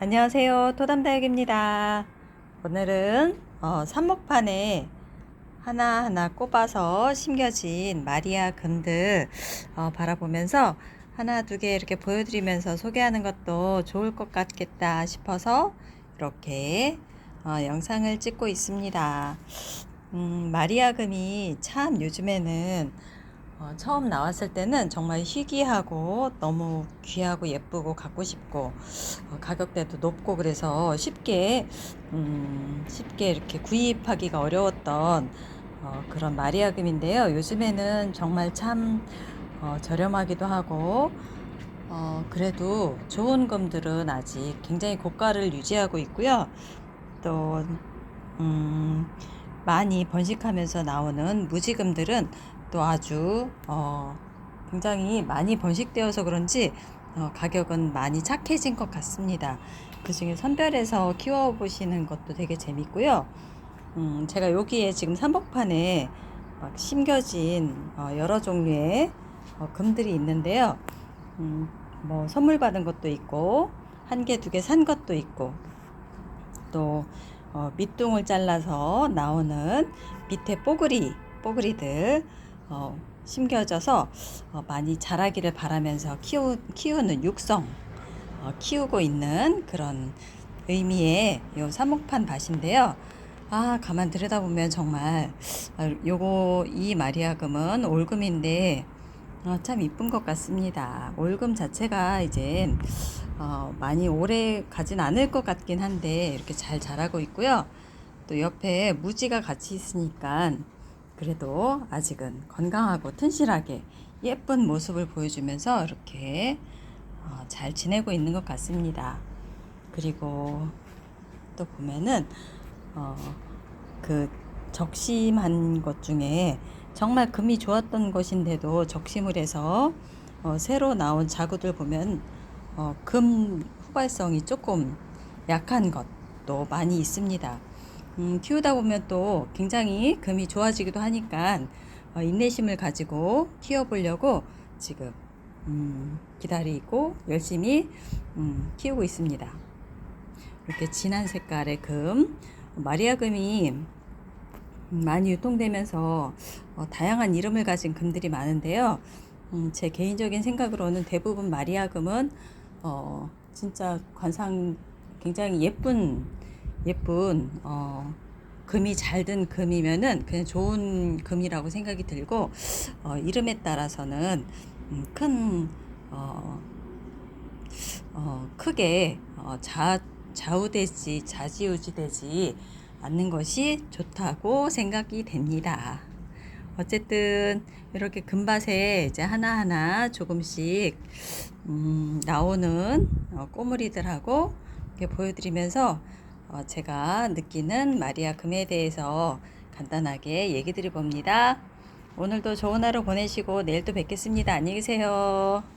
안녕하세요. 토담다육입니다. 오늘은 어, 삽목판에 하나하나 꼽아서 심겨진 마리아 금들 어, 바라보면서 하나 두 개 이렇게 보여드리면서 소개하는 것도 좋을 것 같겠다 싶어서 이렇게 어, 영상을 찍고 있습니다. 음, 마리아 금이 참 요즘에는 어, 처음 나왔을 때는 정말 희귀하고 너무 귀하고 예쁘고 갖고 싶고 어, 가격대도 높고 그래서 쉽게 음, 쉽게 이렇게 구입하기가 어려웠던 어, 그런 마리아금인데요. 요즘에는 정말 참 어, 저렴하기도 하고 어, 그래도 좋은 금들은 아직 굉장히 고가를 유지하고 있고요. 또 음, 많이 번식하면서 나오는 무지금들은 또 아주 어, 굉장히 많이 번식되어서 그런지 어, 가격은 많이 착해진 것 같습니다. 그 중에 선별해서 키워보시는 것도 되게 재밌고요. 음, 제가 여기에 지금 삼복판에 막 심겨진 어, 여러 종류의 어, 금들이 있는데요. 음, 뭐 선물 받은 것도 있고 한 개, 두 개 산 것도 있고 또 어, 밑둥을 잘라서 나오는 밑에 뽀글이 뽀글이들 어, 심겨져서 어, 많이 자라기를 바라면서 키우, 키우는 육성 어, 키우고 있는 그런 의미의 요 사목판 밭인데요. 아 가만 들여다보면 정말 아, 요거 이 마리아금은 올금인데 어, 참 이쁜 것 같습니다. 올금 자체가 이제 어, 많이 오래 가진 않을 것 같긴 한데 이렇게 잘 자라고 있고요. 또 옆에 무지가 같이 있으니까 그래도 아직은 건강하고 튼실하게 예쁜 모습을 보여주면서 이렇게 어, 잘 지내고 있는 것 같습니다. 그리고 또 보면은 어, 그 적심한 것 중에 정말 금이 좋았던 것인데도 적심을 해서 어, 새로 나온 자구들 보면 어, 금 후발성이 조금 약한 것도 많이 있습니다. 음, 키우다 보면 또 굉장히 금이 좋아지기도 하니까 어, 인내심을 가지고 키워보려고 지금 음, 기다리고 열심히 음, 키우고 있습니다. 이렇게 진한 색깔의 금, 마리아 금이 많이 유통되면서 어, 다양한 이름을 가진 금들이 많은데요. 음, 제 개인적인 생각으로는 대부분 마리아 금은 어, 진짜 관상 굉장히 예쁜 예쁜 어, 금이 잘 든 금이면은 그냥 좋은 금이라고 생각이 들고 어, 이름에 따라서는 음, 큰 어, 어, 크게 어, 자, 좌우되지 좌지우지되지 않는 것이 좋다고 생각이 됩니다. 어쨌든 이렇게 금밭에 이제 하나하나 조금씩 음, 나오는 어, 꼬물이들하고 이렇게 보여드리면서 어, 제가 느끼는 마리아 금에 대해서 간단하게 얘기 드려봅니다. 오늘도 좋은 하루 보내시고 내일 또 뵙겠습니다. 안녕히 계세요.